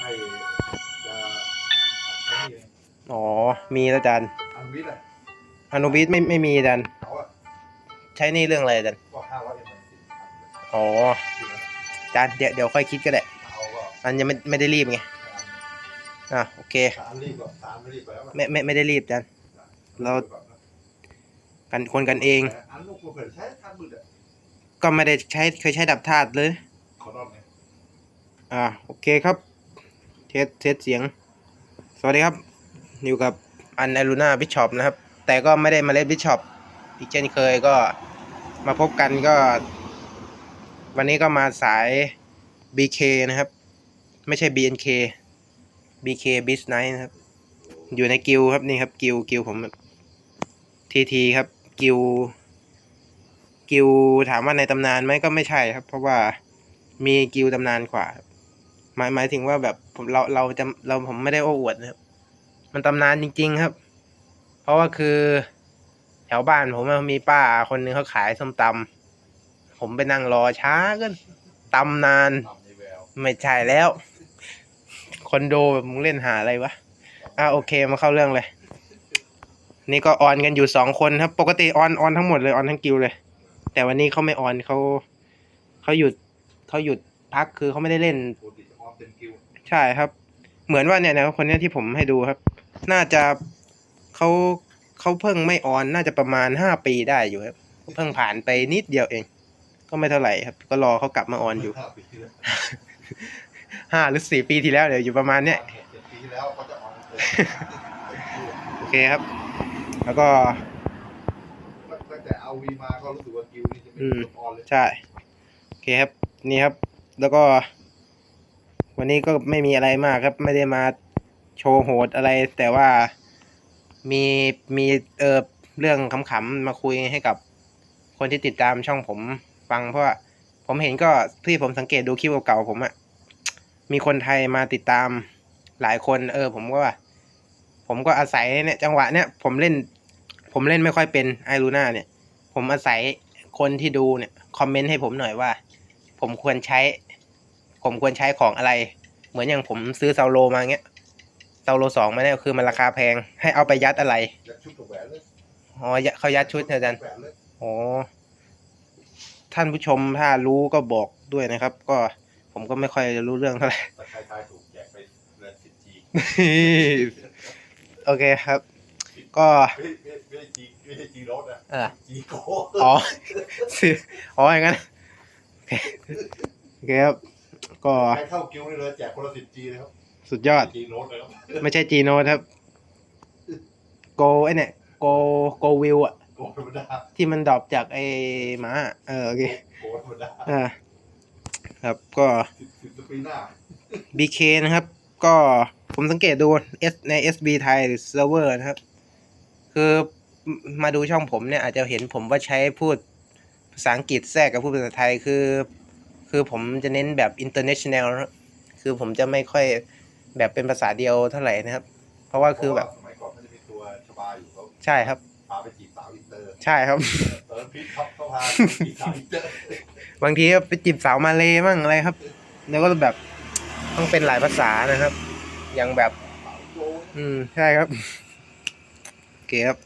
ให้จะอันนี้อ๋อ มีแล้วอาจารย์ อันวิทย์อะอนุบิสไม่ไม่มีอาจารย์ เขาอะใช้หนี่เรื่องอะไรอาจารย์ ก็ห้าร้อยเอ็มเออ๋อ อาจารย์เดี๋ยวเดี๋ยวค่อยคิดก็ได้ เอาก็มันยังไม่ไม่ได้รีบไง อะโอเค สามรีบก็สามรีบไปแล้วไม่ไม่ไม่ได้รีบอาจารย์ เรา กันคนกันเอง อันลูกเปิดใช้ท่านมืดอะก็ไม่ได้ใช้เคยใช้ดับธาตุเลย ขอนอนไงอ่าโอเคครับเท สเทสเสียง สวัสดีครับ อยู่กับอันไอรูนาบิชอปนะครับ แต่ก็ไม่ได้มาเล่นบิชอปอีกเช่นเคยก็มาพบกันก็ วันนี้ก็มาสาย BK นะครับ ไม่ใช่ BNK BK b i s Night นะครับ อยู่ในกิลครับนี่ครับกิลกิลผมทีทีครับกิลกิลถามว่าในตำนานไหมก็ไม่ใช่ครับ เพราะว่ามีกิลตำนานกว่าครับ หมายหมายถึงว่าแบบผมเราเราจะเราผมไม่ได้โอ้อวดนะครับ มันตำนานจริง ๆครับ เพราะว่าคือแถวบ้านผมมีป้าคนหนึงเขาขายส้มตำผมไปนั่งรอช้ากันตำนานทำในไม่ใช่แล้ว คอนโดูมึงเล่นหาอะไรวะอะโอเคมาเข้าเรื่องเลย นี่ก็ออนกันอยู่สองคนครับ ปกติออนออนทั้งหมดเลยออนทั้งกิวเลย แต่วันนี้เขาไม่ออนเขาเขาหยุดเขาหยุดพักคือเขาไม่ได้เล่น ใช่ครับ เหมือนว่าเนี่ยนะคนเนี้ยที่ผมให้ดูครับ น่าจะเขาเขาเพิ่งไม่ออนน่าจะประมาณห้าปีได้อยู่ครับ เพิ่งผ่านไปนิดเดียวเอง ก็ไม่เท่าไหร่ครับ ก็รอเขากลับมาออนอยู่ ห้าปีที่แล้วห้าหรือสี่ปีที่แล้วเดี๋ยวอยู่ประมาณเนี้ยหกเจ็ดปีที่แล้วก็จะออมเต็มโอเคครับ แล้วก็ ตั้งแต่เอาวีมาก็รู้สึกว่ากิวนี่จะไม่อืมออนเลย ใช่ โอเคครับ นี่ครับ แล้วก็ วันนี้ก็ไม่มีอะไรมากครับ ไม่ได้มาโชว์โหดอะไร แต่ว่ามีมีเออเรื่องขำๆมาคุยให้กับคนที่ติดตามช่องผมฟังเพราะว่าผมเห็นก็ที่ผมสังเกตดูคลิปเก่าๆผมอะมีคนไทยมาติดตามหลายคน เออ ผมก็ว่า ผมก็อาศัยเนี่ยจังหวะเนี้ยผมเล่น ผมเล่นไม่ค่อยเป็นไอรูน่าเนี่ย ผมอาศัยคนที่ดูเนี่ยคอมเมนต์ให้ผมหน่อยว่า ผมควรใช้ ผมควรใช้ของอะไร เหมือนอย่างผมซื้อเซาโลมาเงี้ยเซาโลสองมาเนี่ยคือมันราคาแพง ให้เอาไปยัดอะไรอยากชุดกับแหวนเลยอ๋อยัดเขายัดชุดเนี่ยอาจารย์แหวนเลยอ๋อท่านผู้ชมถ้ารู้ก็บอกด้วยนะครับ ก็ผมก็ไม่ค่อยจะรู้เรื่องเท่าไหร่แต่ใครทายถูกแจกไปเรือนสิบจีโอเคครับ ก็ไม่ไม่ไม่ใช่จีไม่ใช่จีรถอะเอ่อจีโก้อ๋อซื้ออ๋ออย่างนั้นโอเคโอเคครับ ก็ใครเข้ากิ้วนี่เลยแจกคนละสิบจีเลยครับสุดยอด จีโน้ตเลยครับไม่ใช่จีโนครับ โกไอเนี่ยโกโกวิวอะโกธรรมดาที่มันดรอปจากไอ้หมาอะเออโอเคโกธรรมดาอ่าครับก็ สิบสิบปีหน้า BK นะครับ ก็ผมสังเกตดู S ใน SB ไทยหรือเซิร์ฟเวอร์นะครับ คือมาดูช่องผมเนี่ยอาจจะเห็นผมว่าใช้พูดภาษาอังกฤษแทรกกับพูดภาษาไทยคือ คือผมจะเน้นแบบ international นะครับคือผมจะไม่ค่อยแบบเป็นภาษาเดียวเท่าไหร่นะครับ เพราะว่าคือแบบสมัยก่อนมันจะมีตัวชบาอยู่เขาใช่ครับ พาไปจีบสาวอินเตอร์ใช่ครับตอนนั้นพีทท็อปเขาพาจีบสาวอินเตอร์บางทีก็ไปจีบสาวมาเลยมั่งอะไรครับ แล้วก็แบบต้องเป็นหลายภาษานะครับ อย่างแบบ สาวโจอืมใช่ครับ โอเคครับ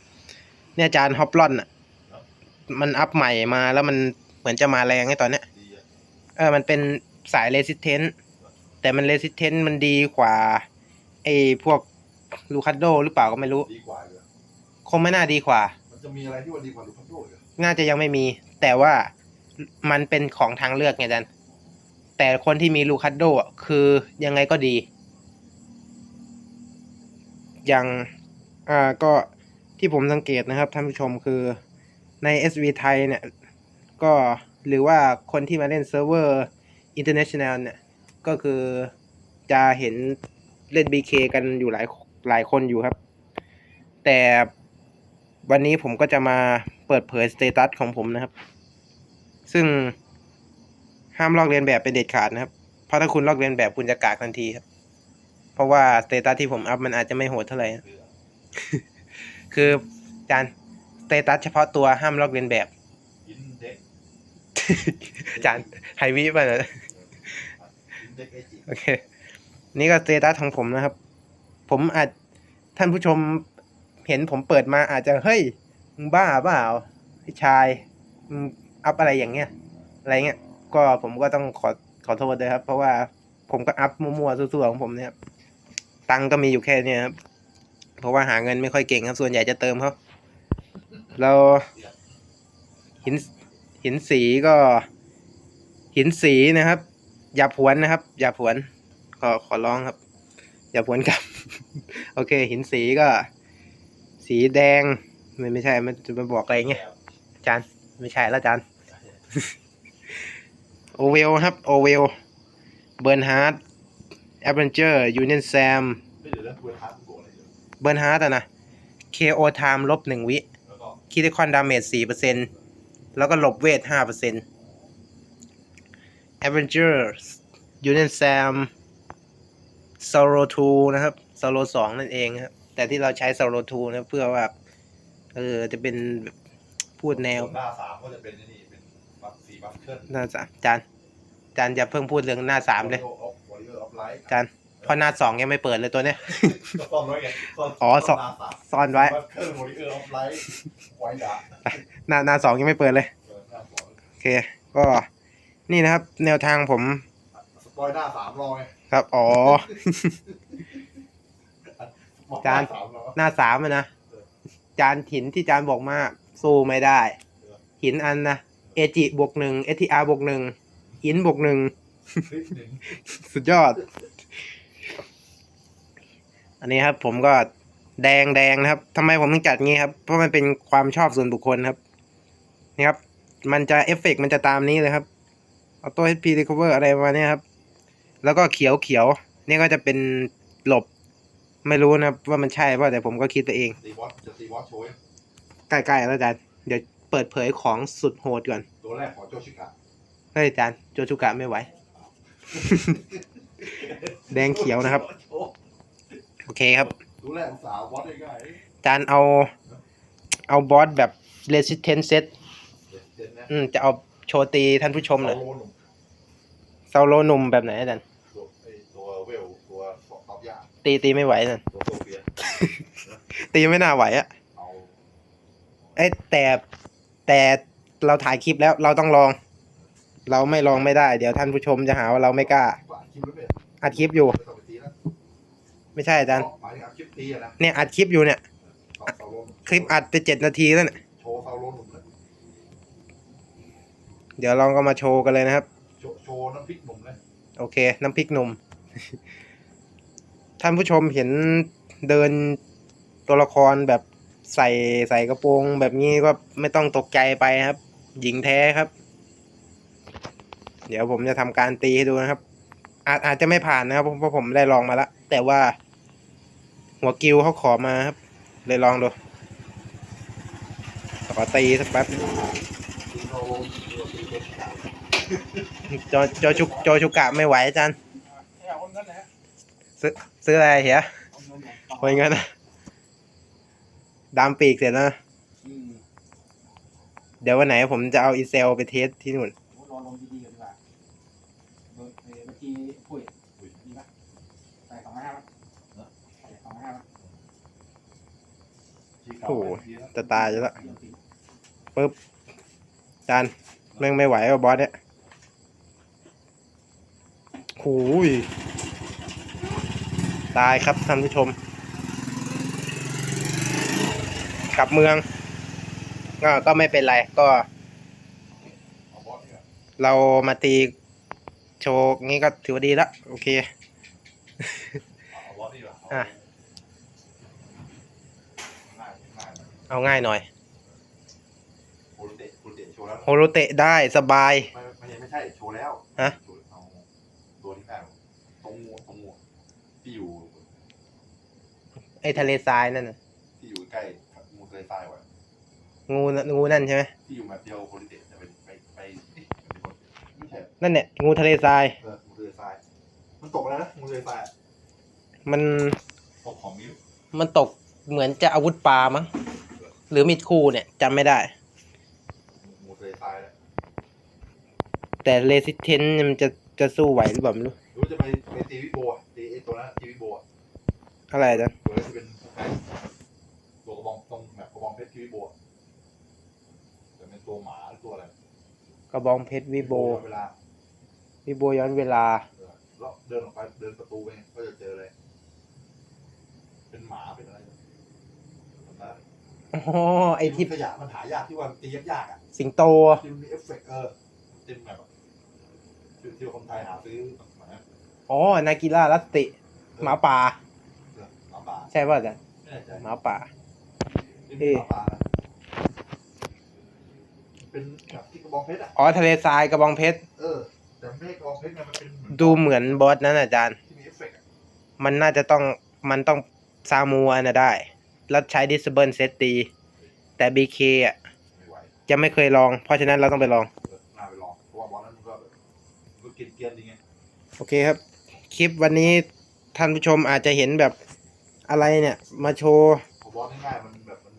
เนี่ยอาจารย์ฮอปลอนอะ มันอัพใหม่มาแล้วมันเหมือนจะมาแรงไอ้ตอนเนี้ยดีอะ เออมันเป็นสายเรสิ s เทน t แต่มันเรสิ s เทน t มันดีกว่าไอ้พวกลูคัสโดหรือเปล่าก็ไม่รู้ ดีกว่าเลยคงไม่น่าดีกว่า มันจะมีอะไรที่ว่าดีกว่าลูคันโดเลยน่าจะยังไม่มี แต่ว่ามันเป็นของทางเลือกไงอาจันแต่คนที่มีลูคัสโดอะคือยังไงก็ดี อย่างอ่าก็ที่ผมสังเกตนะครับท่านผู้ชมคือใน SV ไทยเนี่ย ก็ หรือว่าคนที่มาเล่นเซิร์ฟเวอร์ international เนี่ย ก็คือจะเห็นเล่น BK กันอยู่หลายหลายคนอยู่ครับ แต่วันนี้ผมก็จะมาเปิดเผยสเตตัสของผมนะครับ ซึ่งห้ามลอกเลียนแบบเป็นเด็ดขาดนะครับ เพราะถ้าคุณลอกเลียนแบบคุณจะกากทันทีครับ เพราะว่าสเตตัสที่ผมอัพมันอาจจะไม่โหดเท่าไหร่นะคือจารย์สเตตัสเฉพาะตัวห้ามลอกเลียนแบบ อินเด็กอาจารย์ไฮวิป่ะนะอินเด็กเอจิโอเค นี่ก็สเตตัสของผมนะครับ ผมอาจท่านผู้ชมเห็นผมเปิดมาอาจจะเฮ้ยมึงบ้าเปล่าพี่ชายมึงอัพอะไรอย่างเงี้ย อะไรเงี้ย ก็ผมก็ต้องขอขอโทษด้วยครับ เพราะว่าผมก็อัพมั่วๆซั่วๆของผมเนี่ยครับตังค์ก็มีอยู่แค่เนี้ยครับ เพราะว่าหาเงินไม่ค่อยเก่งครับ ส่วนใหญ่จะเติมเขาเราหิน หินสีก็ หินสีนะครับ อย่าผวนนะครับ อย่าผวน ขอขอร้องครับ อย่าผวนกลับ โอเค หินสีก็ สีแดงไม่ไม่ใช่มันจะมาบอกอะไรเงี้ยอาจานไม่ใช่แล้วอาจานโอเวลครับโอเวลเบิร์นฮาร์ดแอดเวนเจอร์ยูเนียนแซมไม่เดี๋ยวแล้วคุยท้ากูโกรธอะไรอยู่เบิร์นฮาร์ดอะนะ KO time ลบหนึ่งวิแล้วก็คิดคอนดาเมจสี่เปอร์เซ็น แล้วก็หลบเวทห้าเปอร์เซ็นต์ Avengers Union Sam Solo 2 นะครับ Solo 2 นั่นเองครับ แต่ที่เราใช้ Solo 2 นะเพื่อว่าเออจะเป็นแบบพูดแนวหน้าสามก็จะเป็นไอ้นี่เป็นบัฟสีบัฟเคิลหน้าสามจานจานอย่าเพิ่งพูดเรื่องหน้าสามเลยวอริเออร์ออฟไลท์จาน เพราะหน้าสองยังไม่เปิดเลยตัวเนี้ย ก็ซ่อนไว้ไงซ่อนอ๋อซ่อนหน้าสามซ่อนไว้บัฟเคิลวอริเออร์ออฟไลท์ไว้ด่าหน้าหน้าสองยังไม่เปิดเลย เออหน้าสองโอเค ก็นี่นะครับ แนวทางผมสปอยหน้าสามรอไงครับ อ๋อ บอกจานหสามรอ หน้าสามอะนะ จานหินที่จานบอกมาสู้ไม่ได้ หินอันนะเอจิบวกหนึ่งเอทีอาร์บวกหนึ่งหินบวกหนึ่งนิดหนึ่งสุดยอด อันนี้ครับ ผมก็แดงแดงนะครับทำไมผมถึงจัดงี้ครับ เพราะมันเป็นความชอบส่วนบุคคลครับ นี่ครับ มันจะเอฟเฟกต์มันจะตามนี้เลยครับออโต้เอพีรีคอเวอร์อะไรประมาณเนี้ยครับ แล้วก็เขียวเขียวนี่ก็จะเป็นหลบ ไม่รู้นะครับ ว่ามันใช่ป่ะแต่ผมก็คิดไปเองตีวอตจะตีวอตโชว์ใกล้ๆแล้วอาจารย์เดี๋ยวเปิดเผยของสุดโหดก่อน ตัวแรกของโจชิกะเฮ้ยอาจารย์โจชูกะไม่ไหว แดงเขียวนะครับ โอเคครับตัวแรกของสาววอตง่ายอาจารย์เอา เอาบอสแบบ resistance set ๆเด่นนะอืมจะเอาโชว์ตีท่านผู้ชมหน่อยโลหนุ่มเซาโลหนุ่มแบบไหนอาจารย์ตัวไอ้ตัวเวลตัวตอบยากตีตีไม่ไหวอาจารย์ตัวโซเฟียตีไม่น่าไหวอะเอาเอ้ยแต่แต่เราถ่ายคลิปแล้วเราต้องลอง เราไม่ลองไม่ได้ เดี๋ยวท่านผู้ชมจะหาว่าเราไม่กล้าอัดคลิปแล้วเนี่ยอัดคลิปอยู่ ไม่ต้องไปตีแล้ว ไม่ใช่อาจารย์หมายถึงอัดคลิปตีอะนะเนี่ยอัดคลิปอยู่เนี่ย เอาเซาโลหนุ่มคลิปอัดไปเจ็ดนาทีแล้วเนี่ยโชว์เซาโลหนุ่มเลยเดี๋ยวลองก็มาโชว์กันเลยนะครับ โชว์โชว์น้ำพริกหนุ่มเลยโอเค น้ำพริกหนุ่ม ท่านผู้ชมเห็นเดินตัวละครแบบใส่ใส่กระโปรงแบบนี้ก็ไม่ต้องตกใจไปครับ หญิงแท้ครับ เดี๋ยวผมจะทำการตีให้ดูนะครับ อาจอาจจะไม่ผ่านนะครับเพราะผมได้ลองมาแล้ว แต่ว่า หัวกิวเขาขอมาครับ เลยลองดูขอตีสักแป๊บจอจอชุกจอชุกกะไม่ไหวอาจารย์เอาเงินซื้อซื้ออะไรเหียเอาเงินนะโอ้ยงั้นนะดามปีกเสร็จนะ เดี๋ยววันไหนผมจะเอาอีเซลไปเทสที่นู่น รอลงดีๆก่อนดีกว่าเมื่อเมื่อกี้คุยดีปะใส่สองห้าปะใส่สองห้าปะ ชี้ขาว โอ้โหไปทีละจะตายจะละเดี๋ยวสิจานแม่งไม่ไหวว่ะบอสเนี่ยโอ้ยตายครับท่านผู้ชม กลับเมืองก็ก็ไม่เป็นไรก็เอาบอสเนี่ยเรามาตีโชว์งี้ก็ถือว่าดีละโอเคเอาบอสนี่เหรออะ ง่ายง่าย เอาง่ายหน่อยโคลูเตะโคลูเตะโชว์แล้วโฮโลเตะได้สบาย ไม่ไม่ใช่ไม่ใช่โชว์แล้วฮะ โชว์เอาตัวที่แปดตรงงูตรงงูที่อยู่ไอ้ทะเลทรายนั่นน่ะที่อยู่ใกล้งูทะเลทรายว่ะงูน่ะงูนั่นใช่ไหมที่อยู่แบบเดียวโคลูเตะจะไปไปไปไม่ใช่นั่นเนี่ยงูทะเลทรายเอองูทะเลทรายมันตกแล้วนะงูทะเลทรายอะมันตกของมิ้วมันตกเหมือนจะอาวุธปลามั้ง หรือมีดคู่เนี่ยจำไม่ได้งูทะเลทรายแหละแต่เรสิเทนมันจะจะสู้ไหวหรือเปล่าไม่รู้หรือว่าจะไปไปตีวิโบอะตีไอ้ตัวนั้นทีวีโบอะอะไรอาจารย์ตัวนั้นที่เป็นไก่ตัวกระบองตรงแบบกระบองเพชรทีวีโบอะแต่เป็นตัวหมาหรือตัวอะไรกระบองเพชรวิโบเวลาวิโบย้อนเวลาเออแล้วเดินออกไปเดินประตูไปก็จะเจอเลย เป็นหมาเป็นอะไรจำได้ อ๋อไอที่ขยะมันหายากที่ว่าตียากๆอะสิงโต ที่มันมีเอฟเฟกต์เออเต็มแบบที่ที่คนไทยหาซื้อสมัยนั้นอ๋อ นากิล่าลัตติ หมาป่าเออหมาป่าใช่ป่ะอาจารย์ไม่แน่ใจหมาป่า ที่เป็นหมาป่านะเป็นแบบที่กระบองเพชรอะอ๋อ ทะเลทรายกระบองเพชร เออ แต่ไม่ใช่กระบองเพชรไงมันเป็นเหมือนดูเหมือนบอสนั้นอาจารย์ ที่มีเอฟเฟกต์อะมันน่าจะต้องมันต้องซามูอันนะได้ แล้วใช้ดิสเบิลเซตตี แต่ BK อะไม่ไหวจะไม่เคยลอง เพราะฉะนั้นเราต้องไปลอง เออน่าไปลองเพราะว่าบอลนั้นมันก็แบบมันก็กินเกลียนดีไงโอเคครับ คลิปวันนี้ท่านผู้ชมอาจจะเห็นแบบอะไรเนี่ย มาโชว์พอบอลง่ายๆมันแบบมัน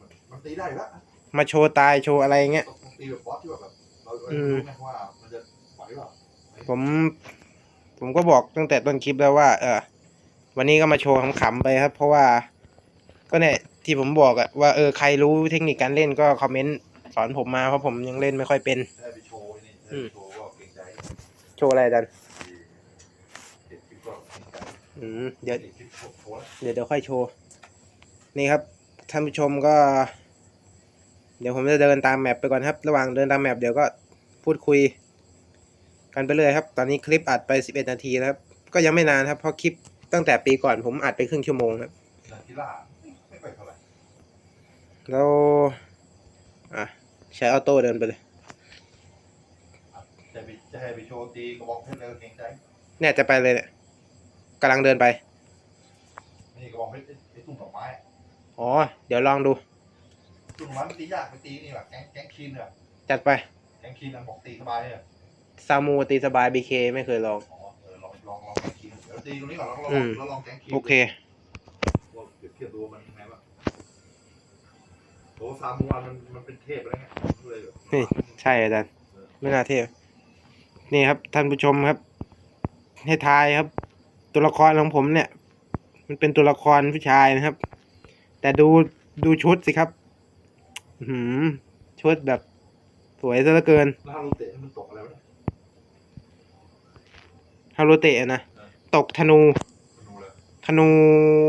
มันมันตีได้อยู่แล้วมาโชว์ตายโชว์อะไรเงี้ย ต้องตีแบบบอสที่ว่าแบบเราเราอืมรู้ไงว่ามันจะไหวหรือเปล่าผม ผมก็บอกตั้งแต่ต้นคลิปแล้วว่า เออวันนี้ก็มาโชว์ขำๆไปครับ เพราะว่า ก็เนี่ยที่ผมบอกอะว่าเออใครรู้เทคนิคการเล่นก็คอมเมนต์สอนผมมาเพราะผมยังเล่นไม่ค่อยเป็น ได้ไปโชว์ไอ้นี่ได้ไปโชว์ว่าเก่งใจโชว์อะไรอาจารย์เด็ดคลิปก็เก่งใจอืมเดี๋ยว เด็ดคลิปโชว์โชว์แล้วเดี๋ยวเดี๋ยวค่อยโชว์ นี่ครับท่านผู้ชมก็ เดี๋ยวผมจะเดินตามแมปไปก่อนครับ ระหว่างเดินตามแมปเดี๋ยวก็พูดคุย กันไปเลยครับ ตอนนี้คลิปอัดไป 11 นาทีแล้วครับ ก็ยังไม่นานครับเพราะคลิปตั้งแต่ปีก่อนผมอัดไปครึ่งชั่วโมงครับ นักกีฬาไม่ค่อยเท่าไหร่ แล้วอะใช้ออโต้เดินไปเลยจะไปจะให้ไปโชว์ตีกระบอกเพชรเลยเก่งใจเนี่ยจะไปเลยเนี่ยกำลังเดินไป นี่กระบอกเพชรไอ้ตุ้มดอกไม้อะอ๋อ เดี๋ยวลองดู ตุ้มดอกไม้มันตียากไปตีนี่แบบแก๊งแก๊งคีนเนี่ยจัดไปแก๊งคีนอันบอกตีสบายเนี่ยซามูตีสบายบีเคไม่เคยลองอ๋อเออลองลองลองแก๊งคีนเดี๋ยวตีตรงนี้ก่อนแล้วก็ลอืองมแล้วลองแก๊งคีนโอเคว่าเปรียบเทียบดูว่ามันยังไงบ้างโอ้ซามูอันมันมันเป็นเทพอะไรเงี้ยเลยแบบนี่ใช่อาจารย์ไม่น่าเทียบนี่ครับ ท่านผู้ชมครับ ให้ทายครับ ตัวละครของผมเนี่ย มันเป็นตัวละครผู้ชายนะครับ แต่ดูดูชุดสิครับอื้อหือชุดแบบสวยซะเหลือเกินแล้วถ้าเราเตะมันตกอะไรวะเนี่ยฮาโรเตะนะตกธนูมันดูเลยธนู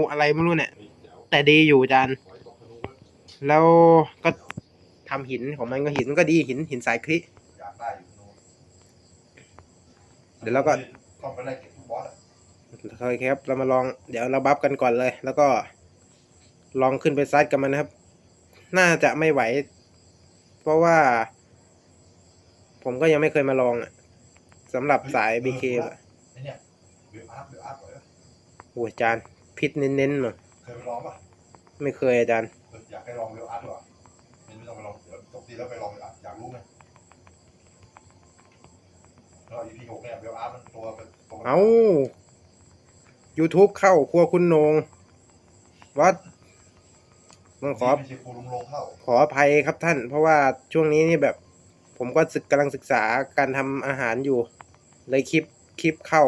อะไรไม่รู้เนี่ยเฮ้ยเดี๋ยวแต่ดีอยู่อาจารย์ปล่อยตกธนูไว้ แล้วก็ทำหินของมันก็หินก็ดีหินหินสายคลิอยากได้อยู่ธนูเดี๋ยวเราก็ ต้องไปไล่เก็บทุกบอสอะโอเคครับ เรามาลอง เดี๋ยวเราบัฟกันก่อนเลย แล้วก็ ลองขึ้นไปซัดกับมันนะครับ น่าจะไม่ไหว เพราะว่า ผมก็ยังไม่เคยมาลองอะสำหรับสาย BK เอออะไอ้เนี่ยเวลอาร์ตเวลอาร์ตก่อนเลยโอ้ยอาจารย์พิษเน้นๆมาเคยไปลองป่ะไม่เคยอาจารย์เอออยากให้ลองเวลอาร์ตดีกว่าไม่ไม่ต้องไปลองเดี๋ยวจบทีแล้วไปลองเวลอาร์ตอยากรู้ไงแล้ว EP หกเนี่ยเวลอาร์ตมันตัวเป็นตัวเอา YouTube เข้าครัวคุณโหนงวัดต้องขอ ไม่ใช่ครูลุงลงเข้าขออภัยครับท่าน เพราะว่าช่วงนี้นี่แบบ ผมก็ศึกกำลังศึกษาการทำอาหารอยู่ เลยคลิปคลิปเข้า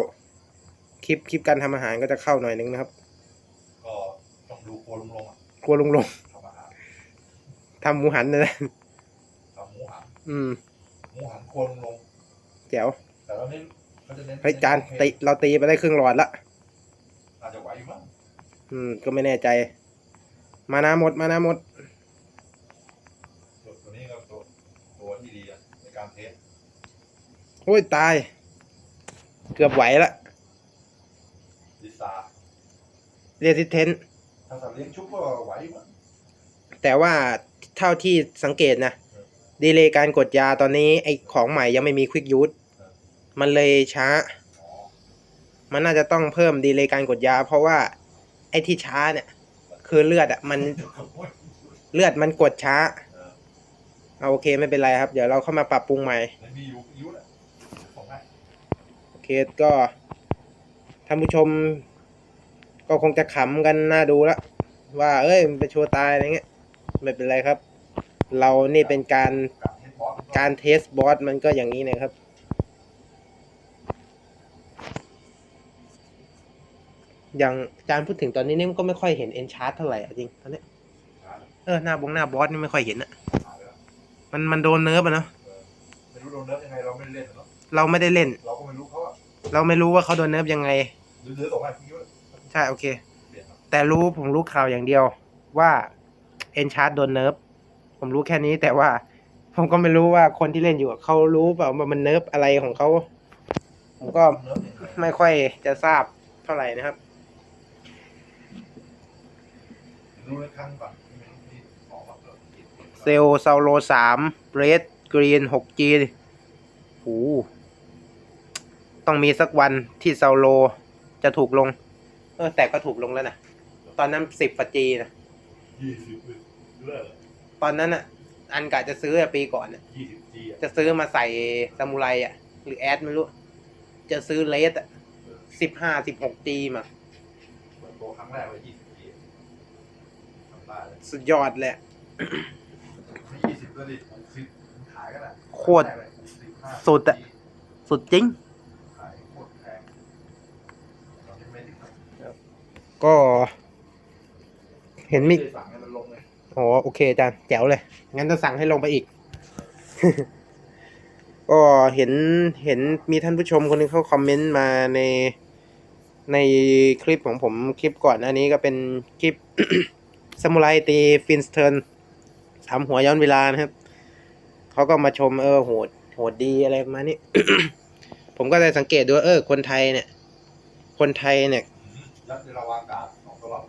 คลิปคลิปการทำอาหารก็จะเข้าหน่อยนึงนะครับ ก็ต้องดูครูลุงลงอะครัวลุงลง ทำอาหารทำหมูหันนะนะทำหมูหันอืมหมูหันครัวลุงลงแจ๋วแต่เราเน้นเขาจะเน้นเฮ้ยจานตีเราตีไปได้ครึ่งหลอดละอาจจะไหวอยู่มั้งอืม ก็ไม่แน่ใจ มานาหมด มานาหมดตัวตัวนี้ก็ตัวตัวที่ดีอะในการเทสโอ้ยตาย เกือบไหวละดิซาเรสิเทนถ้าสัตว์เลี้ยงชุบก็ไหวอยู่มั้งแต่ว่า เท่าที่สังเกตนะ ดีเลย์การกดยาตอนนี้ไอของใหม่ยังไม่มีควิกยู e มันเลยช้า มันน่าจะต้องเพิ่มดีเลย์การกดยา เพราะว่า ไอที่ช้าเนี่ย คือเลือดอะมันเลือดมันกดช้าเอาโอเคไม่เป็นไรครับ เดี๋ยวเราเข้ามาปรับปรุงใหม่โอเคก็ท่านผู้ชม ก็คงจะขำกันน่าดูละว่า เอ้ยมันไปโชว์ตายอะไรเงี้ย ไม่เป็นไรครับ เรานี่เป็นการการเทสบอสมันก็การเทสบอสมันก็อย่างนี้นะครับ อย่างอาจารย์พูดถึงตอนนี้นี่มันก็ไม่ค่อยเห็นเอนชาร์ตเท่าไหร่อะจริงตอนเนี้ยช้านะเออหน้าบงหน้าบอสนี่ไม่ค่อยเห็นอะหายไปแล้วมันมันโดนเนิร์ฟอะเนาะไม่รู้โดนเนิร์ฟยังไงเราไม่ได้เล่นเนาะเราไม่ได้เล่น เราก็ไม่รู้เขาอะเราไม่รู้ว่าเขาโดนเนิร์ฟยังไงหรือเหลือสองพันคิดว่าใช่โอเคเปลี่ยนครับแต่รู้ผมรู้ข่าวอย่างเดียวว่า เอนชาร์ตโดนเนิร์ฟผมรู้แค่นี้แต่ว่า ผมก็ไม่รู้ว่าคนที่เล่นอยู่เขารู้เปล่าว่ามันเนิร์ฟอะไรของเขา ผมก็ไม่ค่อยจะทราบเท่าไหร่นะครับรู้ในครั้งก่อนเซลซาโลสามเบรดกรีนหกจีโอ้ต้องมีสักวันที่ซาโลจะถูกลง เออแต่ก็ถูกลงแล้วนะ ตอนนั้นสิบปจีนะยี่สิบ เลิกตอนนั้นอะ อันกะจะซื้ออะปีก่อนน่ะยี่สิบจีอะจะซื้อมาใส่ซามูไรอะ หรือแอดไม่รู้ จะซื้อเลสอะสิบห้าสิบหกจีมา เปิดตัวครั้งแรกเลยยี่สิบจีทำได้เลยสุดยอดเลยอะ ไม่ยี่สิบก็ดิสิบขายกันอะโคตรสุดอะ สุดจริง ขายโคตรแพงเราไม่ถึงครับก็เห็นมีไได้สั่ง ให้มันลงเลยอ๋อโอเคอาจารย์แจ๋วเลย งั้นจะสั่งให้ลงไปอีก ก็เห็นเห็นมีท่านผู้ชมคนหนึงเขาคอมเมนต์มาในในคลิปของผมคลิปก่อนหน้านี้ก็เป็นคลิปซามูไรตีฟินสเทิร์นสามหัวย้อนเวลานะครับ เขาก็มาชมเออโหดโหดดีอะไรประมาณนี้ผมก็เลยสังเกตดูว่าเออ คนไทยเนี่ย คนไทยเนี่ยยัดในระวางอากาศสองตลอด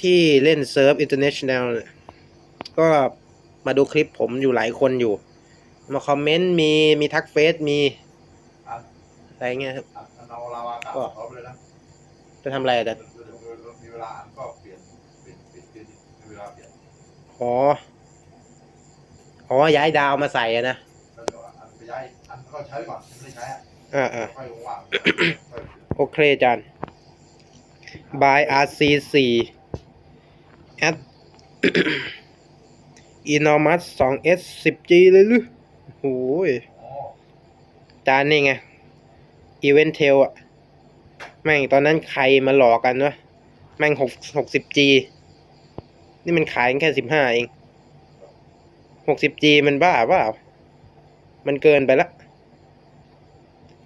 ที่เล่นเซิร์ฟอินเตอร์เนชั่นแนลเนี่ย ก็มาดูคลิปผมอยู่หลายคนอยู่ มาคอมเมนต์มีมีทักเฟซมีอันอะไรเงี้ยครับอันอันเอาระวางอากาศเขาไปเลยนะจะทำอะไรอาจารย์เดี๋ยวมีเวลาอันก็เปลี่ยนเปลี่ยนเปลี่ยนเปลี่ยนมีเวลาเปลี่ยนอ๋ออ๋อย้ายดาวมาใส่อะนะแล้วเดี๋ยวอันไปย้ายอันก็ใช้ก่อนไม่ได้ใช้อะอ่าอ่าค่อยว่างๆค่อยโอเคอาจารย์ by RC4 at enormous 2s 10G เลยหรือโอ้ยจานนี่ไง อีเวนเทลอะแม่งตอนนั้นใครมาหลอกกันวะแม่งหกหกสิบ G นี่มันขายแค่สิบห้าเองหกสิบ G มันบ้าเปล่า มันเกินไปละ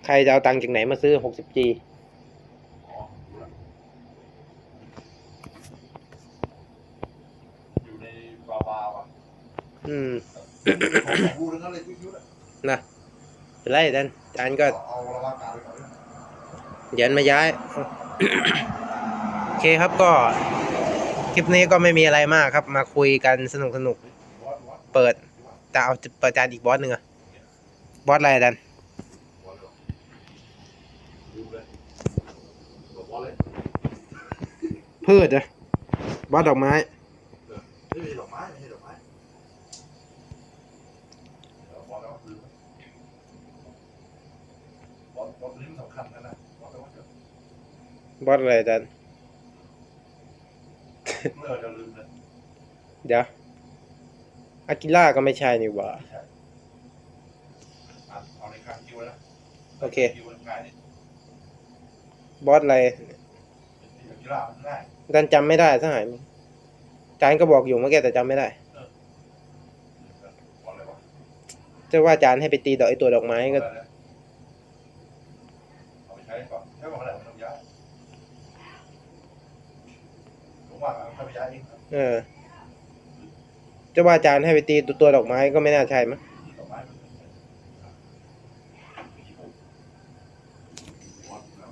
ใครจะเอาตังค์จากไหนมาซื้อหกสิบ G อ๋อรู้ละอยู่ในบาบาว่ะ อืมของบูทั้งนั้นเลยยุ่ยๆอะนะเป็นไรดันจานก็เอาระวางอากาศไปก่อนเลยเดี๋ยวมาย้าย โอเคครับก็ คลิปนี้ก็ไม่มีอะไรมากครับ มาคุยกันสนุกสนุกวัดวัดๆเปิดจะเอาเปิดจานอีกบอสหนึ่งอะบอสอะไรดันวัดเลยดูเลยบอกวัดเลยพืชอะบอสดอกไม้ ไม่มีดอกไม้ไม่ใช่ดอกไม้เดี๋ยววัดแล้วก็คือวัดวัดนี้มันสำคัญกันนะวัดแล้วก็จะ บอสอะไรดันเมื่อจะลืมเลยเดี๋ยวอากิล่าก็ไม่ใช่นี่หว่า ไม่ใช่อะเอาในคางคิวนะโอเค คิวมันง่ายนี่บอสอะไรเป็นกีฬามันง่ายดันจำไม่ได้สักหน่อยจานก็บอกอยู่เมื่อกี้แต่จำไม่ได้วัดอะไรวะจะว่าจานให้ไปตีดอกไอตัวดอกไม้ก็ เอาไปใช้ก่อนใช้ก่อนอะไรไม่ต้องย้ายผมว่าเอาไปย้าย เองครับเอจะว่าอาจานให้ไปตีตัวตัวดอกไม้ก็ไม่น่าใช่มั้งดอกไม้มันเป็นวัดแล้ว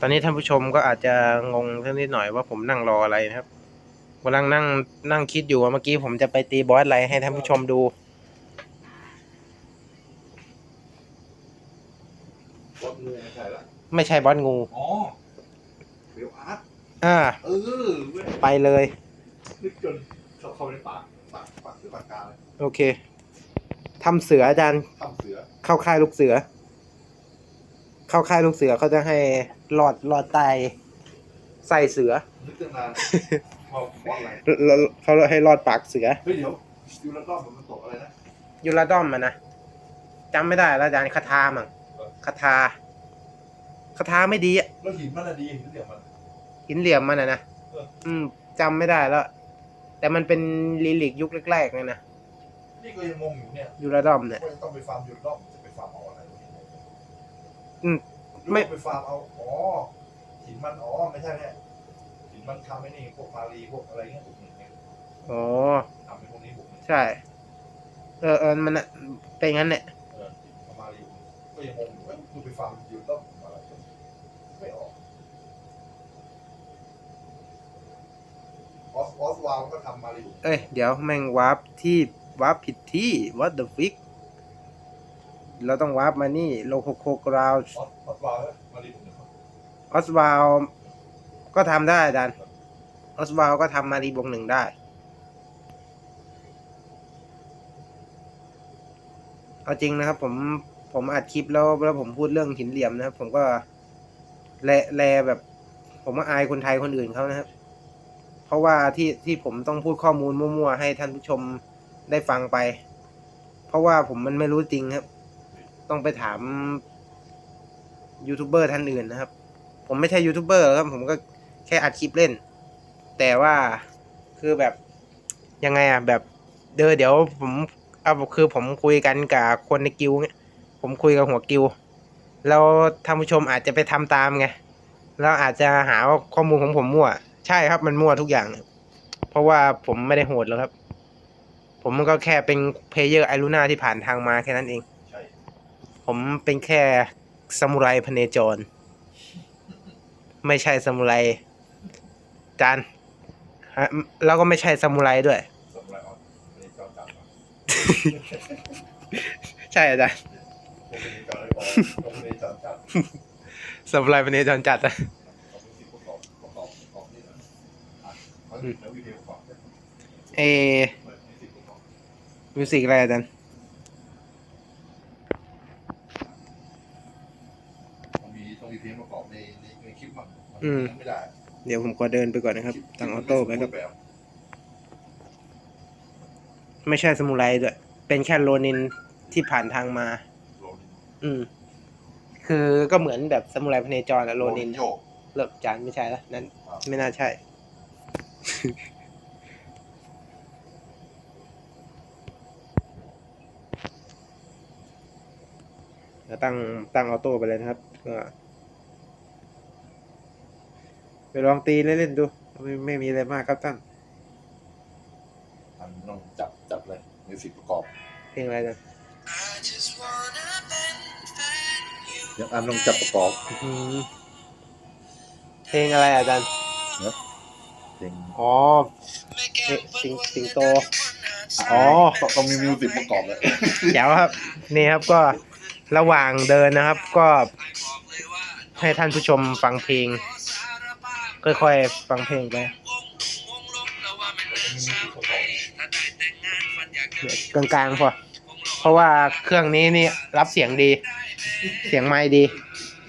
ตอนนี้ท่านผู้ชมก็อาจจะงงสักนิดหน่อยว่าผมนั่งรออะไรนะครับกำลังนั่งนั่งคิดอยู่ว่าเมื่อกี้ผมจะไปตีบอสอะไรให้ท่านผู้ชมดู วัดงูไม่ใช่ละไม่ใช่บอสงู อ๋อเบลอาร์ตอ่า เออเว้ยไปเลย นึกจนเข้าเข้าไปในปากปากปากคือปากกาเลยโอเคทำเสืออาจารย์ทำเสือเข้าค่ายลูกเสือ เข้าค่ายลูกเสือเขาจะให้หลอดหลอดไตใส่เสือนึกตั้งนานว่าวัดอะไรแล้วเขาให้รอดปากเสือ เฮ้ยเดี๋ยวดูแล้วรอบมันตกอะไรนะ ยูราดอมอะนะจำไม่ได้แล้วอาจารย์คาทามั้งคาทา คาทาไม่ดีอะแล้วหินมันอะดีหินเหลี่ยมมัน หินเหลี่ยมมันอะนะเออ อืมจำไม่ได้แล้ว แต่มันเป็นลิลิกยุคแรกๆเลยนะนี่ก็ยังงงอยู่เนี่ยยูราดอมเนี่ย ว่าจะต้องไปฟาร์มหยุดรอบจะไปฟาร์มเอาอะไรวะเนี่ยอืมหรือไม่ ว่าไปฟาร์มเอาอ๋อหินมันอ๋อไม่ใช่เนี่ยหินมันทำไอ้นี่พวกมารีพวกอะไรเงี้ยบุกหนึ่งเนี่ยอ๋อ ทำเป็นพวกนี้บุกหนึ่งใช่ เออเออมันน่ะเป็นงั้นเนี่ยเออเอามารีบุกหนึ่งก็ยังงงอยู่เอ้ยคือไปฟาร์มหยุดรอบอะไรกันไม่ออก ออสออสวาลก็ทำมารีบุกเอ้ย เดี๋ยวแม่งวาร์ปที่วาร์ปผิดที่ what the fuck เราต้องวาร์ปมานี่โลโคโคกราวออสออสวาลมารีบุกหนึ่งออสวาลก็ทำได้อาจารย์ออสวาลก็ทำมารีบวงหนึ่งได้ เอาจริงนะครับ ผมผมอัดคลิปแล้วแล้วผมพูดเรื่องหินเหลี่ยมนะครับ ผมก็แลแลแบบ ผมก็อายคนไทยคนอื่นเขานะครับเพ ราะว่าที่ที่ผมต้องพูดข้อมูลมั่วๆให้ท่านผู้ชมได้ฟังไป เพราะว่าผมมันไม่รู้จริงครับ ต้องไปถามยูทูบเบอร์ท่านอื่นนะครับ ผมไม่ใช่ยูทูบเบอร์ครับ ผมก็แค่อัดคลิปเล่น แต่ว่าคือแบบยังไงอะแบบเดอเดี๋ยวผมเอาคือผมคุยกันกับคนในกิวเนี่ยผมคุยกับหัวกิวแล้วท่านผู้ชมอาจจะไปทำตามไงแล้วอาจจะหาว่าข้อมูลของผมมั่ว ใช่ครับมันมั่วทุกอย่างเพราะว่าผมไม่ได้โหดแล้วครับ ผมก็แค่เป็นเพลเยอร์ไอรูนาที่ผ่านทางมาแค่นั้นเอง ใช่ผมเป็นแค่ซามูไรพเนจร ไม่ใช่ซามูไรจานฮะแล้วก็ไม่ใช่ซามูไรด้วยสมุไรออสไม่ได้จอจับมาใช่อาจารย์พวกนี้จอได้บอกพวกนี้จอจับ ซามูไรพเนจรจัดอะ เขาถึงแล้ววิดีโอประกอบเนี่ยเอเปิดมิวสิกประกอบมิวสิกอะไรอาจารย์ต้องมีต้องมีเพลงประกอบในในในคลิปมั่งมันอืมไม่ได้เดี๋ยวผมก็เดินไปก่อนนะครับ ตั้งออโต้ไปครับแบบไม่ใช่ซามูไรด้วย เป็นแค่โรนินที่ผ่านทางมาโรนินอืม คือก็เหมือนแบบซามูไรพเนจรอะโรนินโยกเลิกจานไม่ใช่แล้วนั้นครับไม่น่าใช่แล้ว ตั้งตั้งออโต้ไปเลยนะครับก็ไปลองตีเล่นๆดูไม่ไม่มีอะไรมากครับท่านอันต้องจับจับเลยมิวสิกประกอบ เพลงอะไรนะยังอันต้องจับประกอบอืมเพลงอะไรอาจารย์เพลงอ๋อเพลงสิงสิงโต อ๋อต้องต้องมีมิวสิกประกอบเลยเดี๋ยวครับ นี่ครับก็ระหว่างเดินนะครับ ก็ให้ท่านผู้ชมฟังเพลง ค่อยๆฟังเพลงไปกลางๆพอ เพราะว่าเครื่องนี้นี่รับเสียงดี เสียงไม้ดี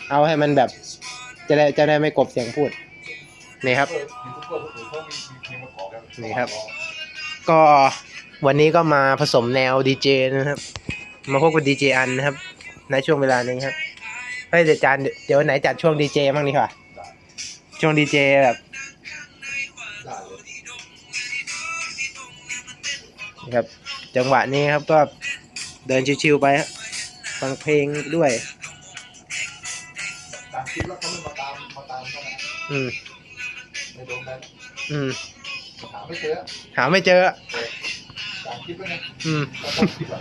เอาให้มันแบบ จะได้จะได้ไม่กบเสียงพูด นี่ครับยูทูบเบอร์คนอื่นเขามีมีเพลงประกอบแล้วนี่ครับ ก็วันนี้ก็มาผสมแนวดีเจนะครับ มาพบกับดีเจอันนะครับ ในช่วงเวลานี้ครับเฮ้ยเดี๋ยวจานเดี๋ยวไหนจัดช่วงดีเจบ้างดีกว่าช่วงดีเจแบบได้เลยนะครับ จังหวะนี้ครับก็เดินชิวๆไปฮะฟังเพลงด้วยตาม คลิปแล้วเขาไม่มาตามมาตามเขานะอืมไม่โดนแบนอืม หาไม่เจอหาไม่เจอ ตามคลิปแล้วไงอืมก็ต้องคลิปอะ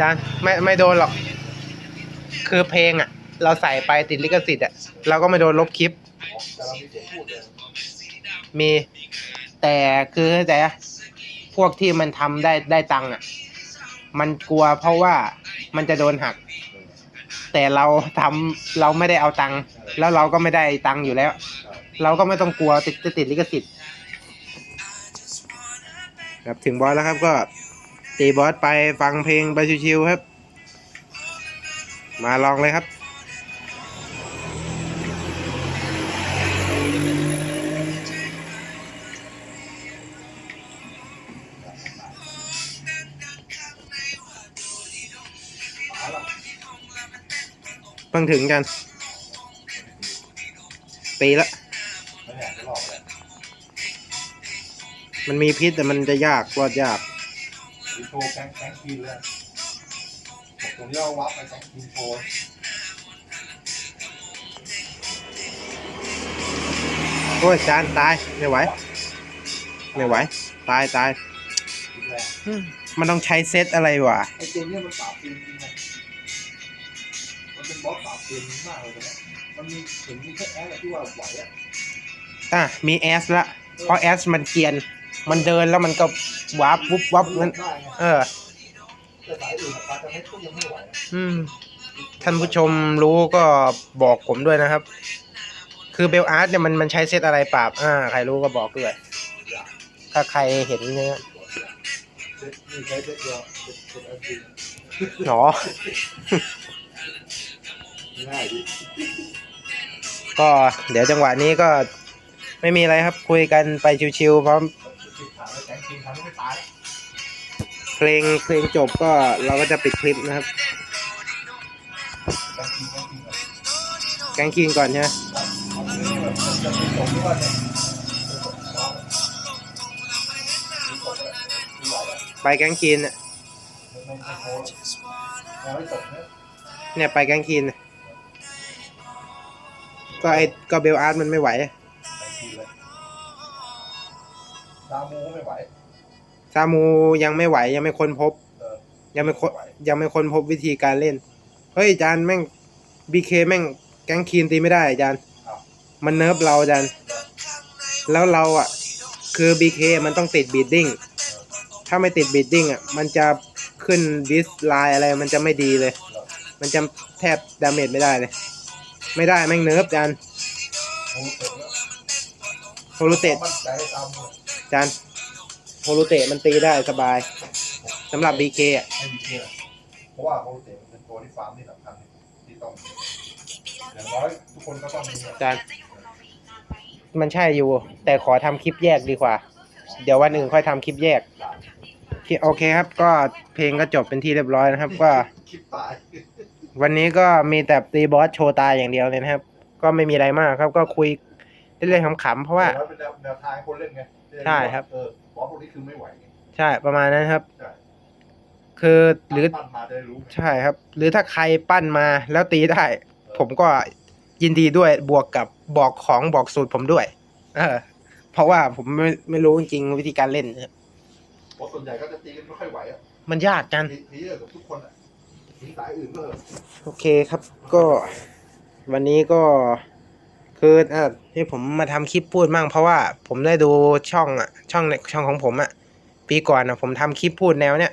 จานไม่ไม่โดนหรอก คือเพลงอะ เราใส่ไปติดลิขสิทธิ์อะ เราก็ไม่โดนลบคลิป แต่เรามีเสียงพูดเลยมี แต่คือเข้าใจปะพวกที่มันทำได้ได้ตังค์อะ มันกลัวเพราะว่ามันจะโดนหัก แต่เราทำเราไม่ได้เอาตังค์แล้วเราก็ไม่ได้ตังค์อยู่แล้ว เราก็ไม่ต้องกลัวติดติดลิขสิทธิ์ครับถึงบอสแล้วครับก็ตีบอสไปฟังเพลงไปชิวๆครับ มาลองเลยครับเพิ่งถึงกัน ปีละ มันมีพิษแต่มันจะยากรอดยากวิโชว์แก๊งแก๊งคีนเลยตรงนี้เอาวับไปแก๊งคีนโชว์โอ้ยจานตายไม่ไหวไม่ไหว ตายตายคิดแรงอืมมันต้องใช้เซตอะไรวะไอเกมเนี่ยมันปราบเกมจริงไงมันเป็นบอสปราบเกมมากเลยตรงเนี้ยมันมีถึงมีแค่แอร์ที่ว่าไหวอะอะมีแอสละเพราะแอสมันเกรียน มันเดินแล้วมันก็วับวุบวับงั้นได้ไงเออแต่สายอื่นอะปาจะไม่ก็ยังไม่ไหวอะอืมท่านผู้ชมรู้ก็บอกผมด้วยนะครับ คือเบลอาร์ตเนี่ยมันมันใช้เซตอะไรปราบ อ่า ใครรู้ก็บอกด้วย ถ้าใครเห็นเนี่ยเซ็ตนี่ใช้เซ็ตเดียวเซ็ตเซ็ตอันจริงหนอง่ายดิก็เดี๋ยวจังหวะนี้ก็ไม่มีอะไรครับคุยกันไปชิวๆพร้อม ติดขาเลยแก๊งคีนทำให้ไม่ตายเพลงเพลงจบก็เราก็จะปิดคลิปนะครับแกงคีนแก๊งคีนก่อนแกงคิงก่อนใช่ไหมเอาเรื่องแบบจะมีจบหรือว่าเนี่ยมีจบเลยมีไหวอะไปแกงคินน่ะไม่ไม่โค้ดยังไม่จบเนี่ยเนี่ยไปแกงคินน่ะก็ไอก็เบลอาร์ตมันไม่ไหวามูก็ไม่ไหว ซามูยังไม่ไหวยังไม่ค้นพบ เออยังไม่ค้นยังไม่ค้นพบวิธีการเล่น เฮ้ยจานแม่งบีเคแม่งแกงคีนตีไม่ได้จานมันเนิร์ฟเราจานแล้วเราอะ คือบีเคมันต้องติดบีดดิ้ง ถ้าไม่ติดบีดดิ้งอะ มันจะขึ้นดิสไลน์อะไรมันจะไม่ดีเลย มันจะแทบดาเมจไม่ได้เลย ไม่ได้แม่งเนิร์ฟจานโอ้โหเตะแล้วโฮลูเตะมั่นใจตามเลย จานโฮลูเตะมันตีได้สบายสำหรับบีเคอะให้ดีเชื่อเพราะว่าโฮเตะมันเป็นตัวที่ฟาร์มที่สำคัญที่ต้องอย่างน้อยทุกคนก็ต้องมีอะจานมันใช่อยู่ แต่ขอทำคลิปแยกดีกว่า เดี๋ยววันอื่นค่อยทำคลิปแยก โอเคครับ ก็เพลงก็จบเป็นที่เรียบร้อยนะครับ ก็คลิปตายวันนี้ก็มีแต่ตีบอสโชว์ตายอย่างเดียวเลยนะครับ ก็ไม่มีอะไรมากครับ ก็คุยเล่นๆขำๆเพราะว่าแต่เป็นแนวแนวทางให้คนเล่นไง ใช่ครับ เออบอสพวกนี้คือไม่ไหวไงใช่ประมาณนั้นครับ ใช่คือหรือปั้นมาจะได้รู้ไงใช่ครับ หรือถ้าใครปั้นมาแล้วตีได้ผมก็ยินดีด้วยบวกกับบอกของบอกสูตรผมด้วย เออ เพราะว่าผมไม่ไม่รู้จริงๆวิธีการเล่นนะครับเพราะส่วนใหญ่ก็จะตีกันไม่ค่อยไหวอะมันยากกัน ทีทีเยอะกับทุกคนอะทีสายอื่นก็เถอะโอเคครับก็วันนี้ก็ คืออะที่ผมมาทำคลิปพูดมั่งเพราะว่าผมได้ดูช่องอะช่องในช่องของผมอะปีก่อนอะผมทำคลิปพูดแนวเนี้ย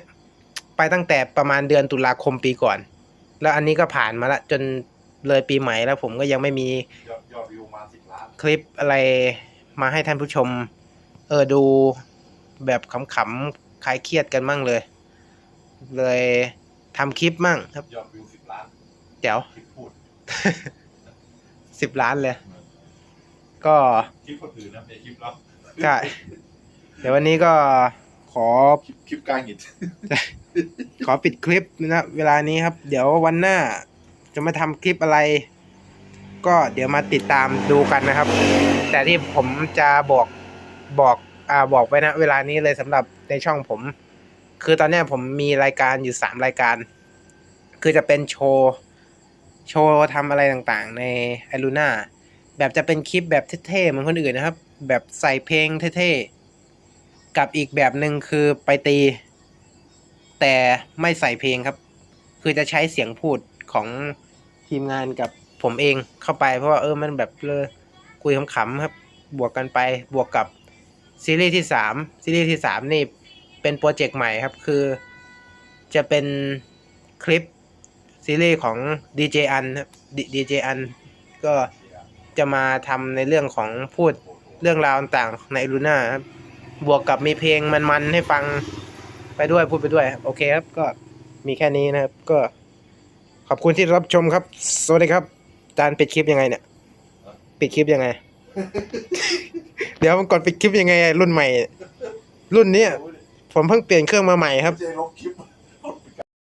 ไปตั้งแต่ประมาณเดือนตุลาคมปีก่อน แล้วอันนี้ก็ผ่านมาละจนเลยปีใหม่แล้วผมก็ยังไม่มียอดยอดวิวมาสิบล้านคลิปอะไรมาให้ท่านผู้ชม เออดูแบบขำๆคลายเครียดกันมั่งเลย เลยทำคลิปมั่งครับยอดวิวสิบล้านเดี๋ยวคลิปพูดสิบล้านเลย ก็คลิปคนอื่นนะไม่ใช่คลิปเราใช่เดี๋ยววันนี้ก็ขอคลิปคลิปกลางหินขอปิดคลิปนะเวลานี้ครับ เดี๋ยววันหน้าจะมาทำคลิปอะไร ก็เดี๋ยวมาติดตามดูกันนะครับ แต่ที่ผมจะบอกบอกอ่าบอกไว้นะเวลานี้เลยสำหรับในช่องผม คือตอนเนี้ยผมมีรายการอยู่สามรายการ คือจะเป็นโชว์ โชว์ทำอะไรต่างๆ ในไอลูน่า แบบจะเป็นคลิปแบบเท่ๆเหมือนคนอื่นนะครับ แบบใส่เพลงเท่ๆ กับอีกแบบหนึ่งคือไปตี แต่ไม่ใส่เพลงครับ คือจะใช้เสียงพูดของทีมงานกับผมเองเข้าไป เพราะว่าเออมันแบบเลยคุยขำๆครับ บวกกันไปบวกกับซีรีส์ที่สามซีรีส์ที่สามนี่เป็นโปรเจกต์ใหม่ครับ คือจะเป็นคลิปซีรีส์ของ DJ อันครับ DJ อันก็ จะมาทำในเรื่องของพูดเรื่องราวต่างๆในลูน่าครับบวกกับมีเพลงมันๆให้ฟังไปด้วยพูดไปด้วย โอเคครับ ก็มีแค่นี้นะครับ ก็ขอบคุณที่รับชมครับ สวัสดีครับจานปิดคลิปยังไงเนี่ย ปิดคลิปยังไง เดี๋ยวมันก่อนปิดคลิปยังไง รุ่นใหม่ รุ่นเนี้ยผมเพิ่งเปลี่ยนเครื่องมาใหม่ครับ เจลบคลิป